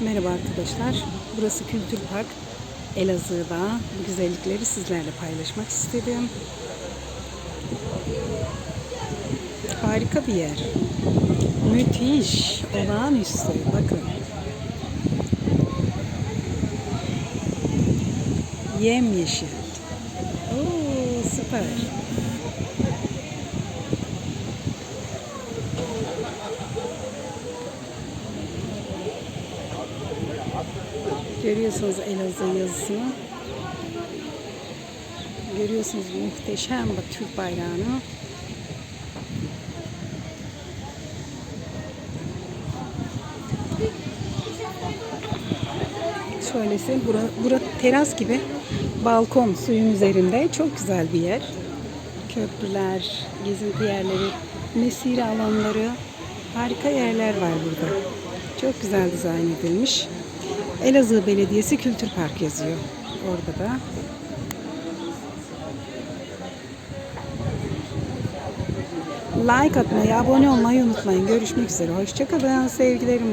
Merhaba arkadaşlar. Burası Kültür Park. Elazığ'da güzellikleri sizlerle paylaşmak istedim. Harika bir yer. Müthiş, olağanüstü. Bakın. Yemyeşil. Oo, süper. Görüyorsunuz Elazığ yazısını. Görüyorsunuz muhteşem bak Türk bayrağını. Söylese bura, bura teras gibi balkon suyun üzerinde çok güzel bir yer. Köprüler, gezinti yerleri, mesire alanları harika yerler var burada. Çok güzel dizayn edilmiş. Elazığ Belediyesi Kültür Park yazıyor orada da. Like atmayı, abone olmayı unutmayın. Görüşmek üzere. Hoşçakalın. Sevgilerimle.